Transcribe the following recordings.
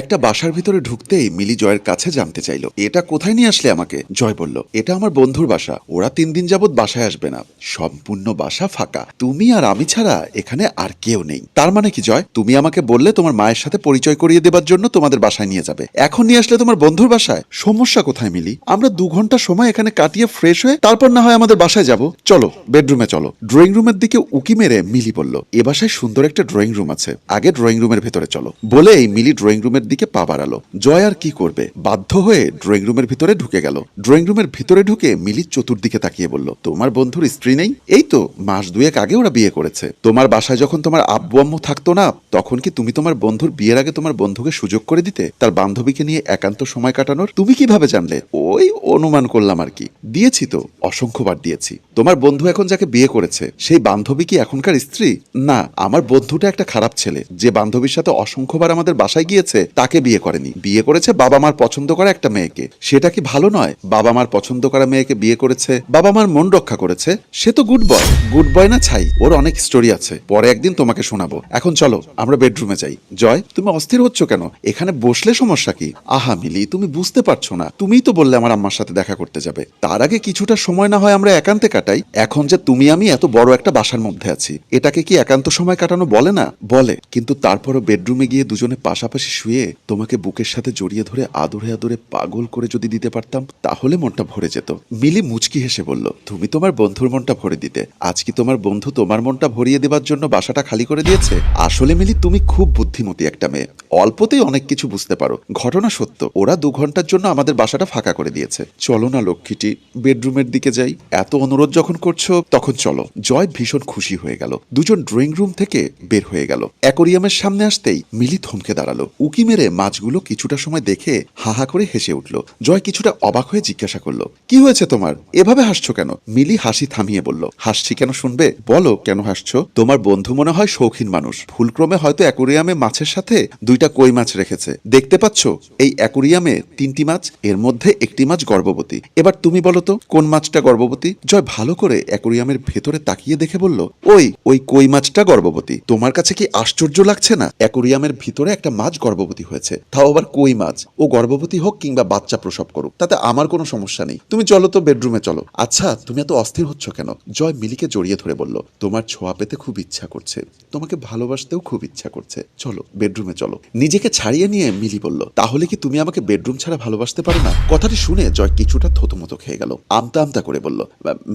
একটা বাসার ভিতরে ঢুকতেই মিলি জয়ের কাছে জানতে চাইলো, এটা কোথায় নিয়ে আসলে আমাকে? জয় বলল, এটা আমার বন্ধুর বাসা, ওরা তিন দিন যাবত বাসায় আসবে না, সম্পূর্ণ বাসা ফাঁকা, তুমি আর আমি ছাড়া এখানে আর কেউ নেই। তার মানে কি জয়? তুমি আমাকে বললে তোমার মায়ের সাথে পরিচয় করিয়ে দেবার জন্য তোমাদের বাসায় নিয়ে যাবে। এখন নিয়ে আসলে তোমার বন্ধুর বাসায়? সমস্যা কোথায় মিলি? আমরা দু ঘণ্টা সময় এখানে কাটিয়ে ফ্রেশ হয়ে তারপর না হয় আমাদের বাসায় যাব। চলো বেডরুমে চলো। ড্রয়িং রুমের দিকে উকি মেরে মিলি বলল, এ বাসায় সুন্দর একটা ড্রয়িং রুম আছে, আগে ড্রয়িং রুমের ভেতরে চলো। বলেই মিলি ড্রয়িং রুমের দিকে পা বাড়ালো। জয় আর কি করবে? বাধ্য হয়ে ড্রয়িং রুমের ভিতরে ঢুকে গেল। ড্রয়িং রুমের ভিতরে ঢুকে মিলি চতুর্দিকে তাকিয়ে বলল, তোমার বন্ধুর স্ত্রী নেই? এই তো, মাস দুয়েক আগে ওরা বিয়ে করেছে। তোমার বাসায় যখন তোমার আব্বু আম্মু থাকতো না, তখন কি তুমি তোমার বন্ধুর বিয়ের আগে তোমার বন্ধুকে সুযোগ করে দিতে? তার বান্ধবীকে নিয়ে একান্ত সময় কাটানোর? তুমি কীভাবে জানলে? ওই অনুমান করলাম আর কি। দিয়েছি তো, অসংখ্যবার দিয়েছি। তোমার বন্ধু এখন যাকে বিয়ে করেছে, সেই বান্ধবী কি এখনকার স্ত্রী? না, আমার বন্ধুটা একটা খারাপ ছেলে। যে বান্ধবীর সাথে অসংখ্যবার আমাদের বাসায় গিয়েছে তাকে বিয়ে করেনি। বিয়ে করেছে বাবা মার পছন্দ করা একটা মেয়েকে। সেটা কি ভালো নয়? বাবা মার পছন্দ করা মেয়েকে বিয়ে করেছে বাবা মার মন রক্ষা করেছে, সে তো গুড বয় গুড বয় না ছাই, ওর অনেক স্টোরি আছে। পরে একদিন তোমাকে শোনাবো। এখন চলো, আমরা বেডরুমে যাই। জয়, তুমি অস্থির হচ্ছ কেন? এখানে বসলে সমস্যা কি? আহা মিলি, তুমি বুঝতে পারছ না। তুমিই তো বললে আমার আম্মার সাথে দেখা করতে যাবে। তার আগে কিছুটা সময় না হয় আমরা একান্তে কাটাই। এখন যে তুমি আমি এত বড় একটা বাসার মধ্যে আছি, এটাকে কি একান্ত সময় কাটানো বলে না? বলে, কিন্তু তারপরও বেডরুমে গিয়ে দুজনে পাশাপাশি শুয়ে তোমাকে বুকের সাথে জড়িয়ে ধরে আদরে আদরে পাগল করে যদি দিতে পারতাম, তাহলে মনটা ভরে যেত। মিলি মুচকি হেসে বলল, তুমি তোমার বন্ধুর মনটা ভরে দিতে। আজ কি তোমার বন্ধু তোমার মনটা ভরিয়ে দেবার জন্য বাসাটা খালি করে দিয়েছে? আসলে মিলি, তুমি খুব বুদ্ধিমতী একটা মেয়ে। অল্পতেই অনেক কিছু বুঝতে পারো। ঘটনা সত্য, ওরা দু ঘণ্টার জন্য আমাদের বাসাটা ফাঁকা করে দিয়েছে। চলো না লক্ষ্মীটি, বেডরুমের দিকে যাই। এত অনুরোধ যখন করছ, তখন চলো। জয় ভীষণ খুশি হয়ে গেল। দুজন ড্রয়িং রুম থেকে বের হয়ে গেল। অ্যাকোরিয়ামের সামনে আসতেই মিলি থমকে দাঁড়াল। উকি মেরে মাছগুলো কিছুটা সময় দেখে হাহা করে হেসে উঠল। জয় কিছুটা অবাক হয়ে জিজ্ঞাসা করল, কি হয়েছে তোমার? এভাবে হাসছো কেন? মিলি হাসি থামিয়ে বলল, হাসছি কেন শুনবে? বলো, কেন হাসছো? তোমার বন্ধু মনে হয় শৌখিন মানুষ। ভুলক্রমে হয়তো অ্যাকোরিয়ামে মাছের সাথে দুইটা কই মাছ রেখেছে। দেখতে পাচ্ছ, এই অ্যাকোরিয়ামে তিনটি মাছ, এর মধ্যে একটি মাছ গর্ভবতী। এবার তুমি বলো তো, কোন মাছটা গর্ভবতী? জয় ভালো করে অ্যাকোরিয়ামের ভেতরে তাকিয়ে দেখে বলল, ওই ওই কই মাছটা গর্ভবতী। তোমার কাছে কি আশ্চর্য লাগছে না? অ্যাকোরিয়ামের ভিতরে একটা মাছ গর্ভবতী হয়েছে। তাও আবার কই মাছ? ও গর্ভবতী হোক কিংবা বাচ্চা প্রসব করুক, তাতে আমার কোনো সমস্যা নেই। তুমি চলো তো বেডরুমে চলো। আচ্ছা তুমি এত অস্থির হচ্ছ কেন? জয় মিলিকে জড়িয়ে ধরে বলল, তোমার ছোঁয়া পেতে খুব ইচ্ছা করছে। তোমাকে ভালোবাসতেও খুব ইচ্ছা করছে। চলো, বেডরুমে চলো। নিজেকে ছাড়িয়ে নিয়ে মিলি বলল, তাহলে কি তুমি আমাকে বেডরুম ছাড়া ভালোবাসতে পারো না? কথাটি শুনে জয় কিছুটা থতমতো খেয়ে গেল। আমতা আমতা করে বলল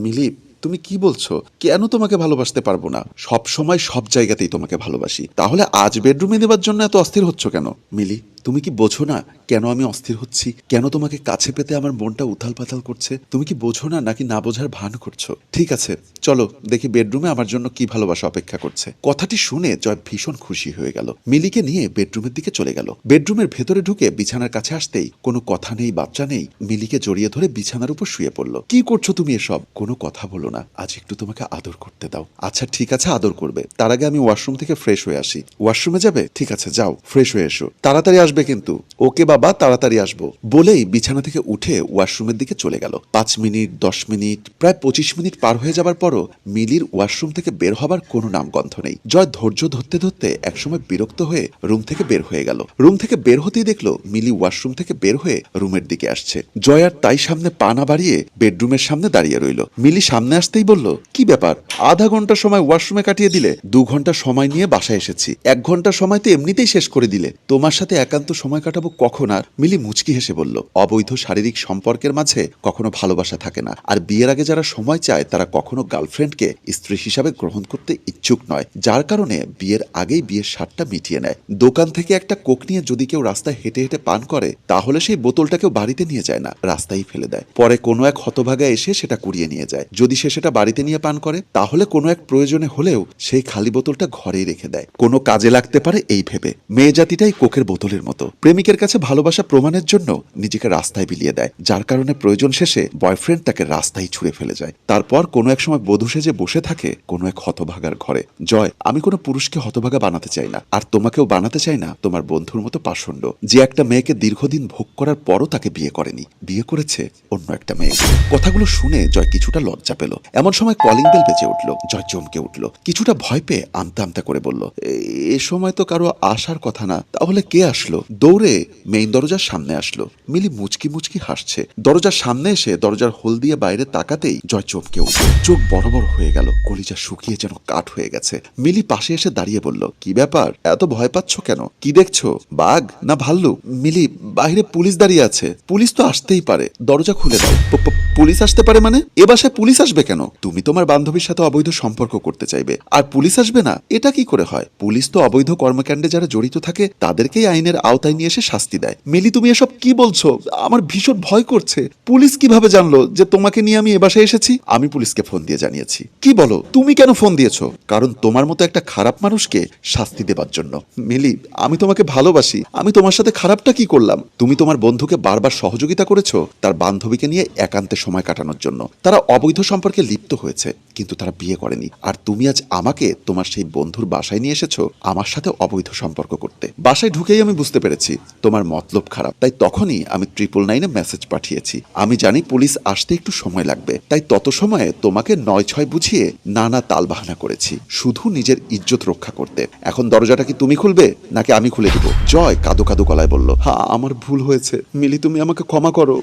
মিলি তুমি কি বলছো? কেন তোমাকে ভালোবাসতে পারব না? সব সময় সব জায়গাতেই তোমাকে ভালোবাসি। তাহলে আজ বেডরুমে নেবার জন্য এত অস্থির হচ্ছ কেন? মিলি? তুমি কি বোঝো না কেন আমি অস্থির হচ্ছি? কেন তোমাকে কাছে পেতে আমার মনটা উথাল পাতাল করছে? তুমি কি বোঝো না নাকি না বোঝার ভান করছ? ঠিক আছে, চলো দেখি বেডরুমে আমার জন্য কি ভালোবাসা অপেক্ষা করছে। কথাটি শুনে জয় ভীষণ খুশি হয়ে গেল। মিলিকে নিয়ে বেডরুমের দিকে চলে গেল। বেডরুমের ভেতরে ঢুকে বিছানার কাছে আসতেই কোনো কথা নেই, বাচ্চা নেই, মিলিকে জড়িয়ে ধরে বিছানার উপর শুয়ে পড়ল। কি করছ তুমি এসব? কোনো কথা বলো না। আজ একটু তোমাকে আদর করতে দাও। আচ্ছা ঠিক আছে, আদর করবে। তার আগে আমি ওয়াশরুম থেকে ফ্রেশ হয়ে আসি। ওয়াশরুমে যাবে? ঠিক আছে, যাও, ফ্রেশ হয়ে এসো। তাড়াতাড়ি আসবে কিন্তু। ওকে বাবা, তাড়াতাড়ি আসব। বলেই বিছানা থেকে উঠে ওয়াশরুমের দিকে চলে গেল। পাঁচ মিনিট, দশ মিনিট, প্রায় পঁচিশ মিনিট পার হয়ে যাবার পরও মিলির ওয়াশরুম থেকে বের হবার কোনো নামগন্ধ নেই। জয় ধৈর্য ধরতে ধরতে একসময় বিরক্ত হয়ে রুম থেকে বের হয়ে গেল। রুম থেকে বের হতেই দেখল মিলি ওয়াশরুম থেকে বের হয়ে রুমের দিকে আসছে। জয় আর তাই সামনে পা না বাড়িয়ে বেডরুমের সামনে দাঁড়িয়ে রইল। মিলি সামনে আসতেই বলল, কি ব্যাপার? আধা ঘণ্টা সময় ওয়াশরুমে কাটিয়ে দিলে দু ঘণ্টা সময় নিয়ে বাসায় এসেছি। এক ঘণ্টা সময় তো এমনিতেই শেষ করে দিলে। তোমার সাথে একান্ত সময় কাটাবো কখন আর? মিলি মুচকি হেসে বলল, অবৈধ শারীরিক সম্পর্কের মাঝে কখনো ভালোবাসা থাকে না। আর বিয়ের আগে যারা সময় চায়, তারা কখনো গার্লফ্রেন্ডকে স্ত্রী হিসাবে গ্রহণ করতে ইচ্ছুক নয়, যার কারণে বিয়ের আগেই বিয়ের স্বাদটা মিটিয়ে নেয়। দোকান থেকে একটা কোক নিয়ে যদি কেউ রাস্তায় হেঁটে হেঁটে পান করে, তাহলে সেই বোতলটা কেউ বাড়িতে নিয়ে যায় না রাস্তায় ফেলে দেয়। পরে কোনো এক হতভাগা এসে সেটা কুড়িয়ে নিয়ে যায়। যদি সে সেটা বাড়িতে নিয়ে পান করে, তাহলে কোনো এক প্রয়োজনে হলেও সেই খালি বোতলটা ঘরেই রেখে দেয়। কোনো কাজে লাগতে পারে এই ভেবে। মেয়ে জাতিটাই কোকের বোতলের মতো। প্রেমিকের কাছে ভালোবাসা প্রমাণের জন্য নিজেকে রাস্তায় বিলিয়ে দেয়। যার কারণে প্রয়োজন শেষে বয়ফ্রেন্ড তাকে রাস্তায় ছুঁড়ে ফেলে যায়। তারপর কোনো এক সময় বধূ সেজে বসে থাকে কোনো এক হতভাগার ঘরে। জয়, আমি কোনো পুরুষকে হতভাগা বানাতে চাই না। আর তোমাকেও বানাতে চাই না, তোমার বন্ধুর মতো পাষণ্ড। যে একটা মেয়েকে দীর্ঘদিন ভোগ করার পরও তাকে বিয়ে করেনি। বিয়ে করেছে অন্য একটা মেয়ে। কথাগুলো শুনে জয় কিছুটা লজ্জা পেল। এমন সময় কলিং বেল বেজে উঠল। জয় চমকে উঠল। কিছুটা ভয় পেয়ে আমতা আমতা করে বলল, "এ- এ সময় তো কারও আসার কথা না। তাহলে কে আসলো? দৌড়ে মেইন দরজার সামনে আসলো। মিলি মুচকি মুচকি হাসছে। দরজার সামনে এসে দরজার হোল দিয়ে বাইরে তাকাতেই জয় চমকে উঠল। চোখ বড় বড় হয়ে গেল। কলিজা শুকিয়ে যেন কাঠ হয়ে গেছে। মিলি পাশে এসে দাঁড়িয়ে বলল, কি ব্যাপার? এত ভয় পাচ্ছ কেন? কি দেখছ? বাঘ না ভাল্লুক মিলি, বাইরে পুলিশ দাঁড়িয়ে আছে। পুলিশ তো আসতেই পারে। দরজা খুলে দাও। পুলিশ আসতে পারে মানে? এ বাসায় পুলিশ আসবে কেন? তুমি তোমার বান্ধবীর সাথে অবৈধ সম্পর্ক করতে চাইবে। আর পুলিশ আসবে না? এটা কি করে হয়? পুলিশ তো অবৈধ কর্মকাণ্ডে যারা জড়িত থাকে, তাদেরকেই আইনের আওতায় নিয়ে এসে শাস্তি দেয়। মিলি, তুমি এসব কি বলছো? আমার ভীষণ ভয় করছে। পুলিশ কীভাবে জানলো যে তোমাকে নিয়ে আমি এ বাসায় এসেছি? আমি পুলিশকে ফোন দিয়ে জানিয়েছি। কি বলো, তুমি কেন ফোন দিয়েছ? কারণ তোমার মতো একটা খারাপ মানুষকে শাস্তি দেবার জন্য। মিলি, আমি তোমাকে ভালোবাসি। আমি তোমার সাথে খারাপটা কি করলাম? তুমি তোমার বন্ধুকে বারবার সহযোগিতা করেছ তার বান্ধবীকে নিয়ে একান্তে সময় কাটানোর জন্য। তারা অবৈধ সম্পর্কে লিপ্ত হয়েছে। কিন্তু তারা বিয়ে করেনি। আর তুমি আজ আমাকে তোমার সেই বন্ধুর বাসায় নিয়ে এসেছ, আমার সাথে অবৈধ সম্পর্ক করতে। বাসায় ঢুকেই আমি বুঝতে পেরেছি, তোমার মতলব খারাপ। তাই তখনই আমি ট্রিপল নাইনে মেসেজ পাঠিয়েছি। আমি জানি পুলিশ আসতে একটু সময় লাগবে। তাই তত সময়ে তোমাকে নয় ছয় বুঝিয়ে নানা তালবাহানা করেছি, শুধু নিজের ইজ্জত রক্ষা করতে। এখন দরজাটা কি তুমি খুলবে, নাকি আমি খুলে দিব? জয় কাদো কাদো গলায় বলল হ্যাঁ আমার ভুল হয়েছে। মিলি, তুমি আমাকে ক্ষমা করো।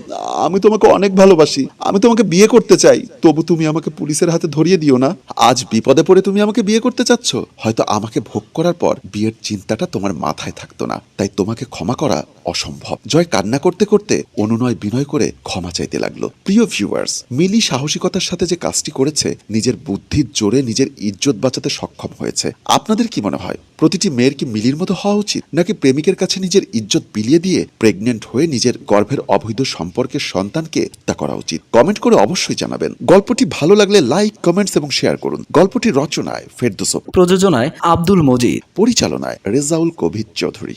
আমি তোমাকে অনেক ভালোবাসি। আমি তোমাকে বিয়ে করতে চাই। তবু তুমি আমাকে পুলিশের হাতে ধরিয়ে দিও না। আজ বিপদে পড়ে তুমি আমাকে বিয়ে করতে চাচ্ছ। হয়তো আমাকে ভোগ করার পর বিয়ের চিন্তাটা তোমার মাথায় থাকতো না। তাই তোমাকে ক্ষমা করা অসম্ভব। জয় কান্না করতে করতে অনুনয় বিনয় করে ক্ষমা চাইতে লাগল। প্রিয় ভিউয়ার্স মিলি সাহসিকতার সাথে যে কাজটি করেছে নিজের বুদ্ধির জোরে নিজের ইজ্জত বাঁচাতে সক্ষম হয়েছে। আপনাদের কি মনে হয় প্রতিটি মেয়ের কি মিলির মতো হওয়া উচিত নাকি প্রেমিকের কাছে নিজের ইজ্জত বিলিয়ে দিয়ে প্রেগনেন্ট হয়ে নিজের গর্ভের অবৈধ সম্পর্কের সন্তানকে তা করা উচিত? কমেন্ট করে অবশ্যই জানাবেন। গল্পটি ভালো লাগলে লাইক কমেন্টস এবং শেয়ার করুন। গল্পটি রচনায় ফেরদোস প্রযোজনায় আব্দুল মজিদ। পরিচালনায় রেজাউল কবির চৌধুরী।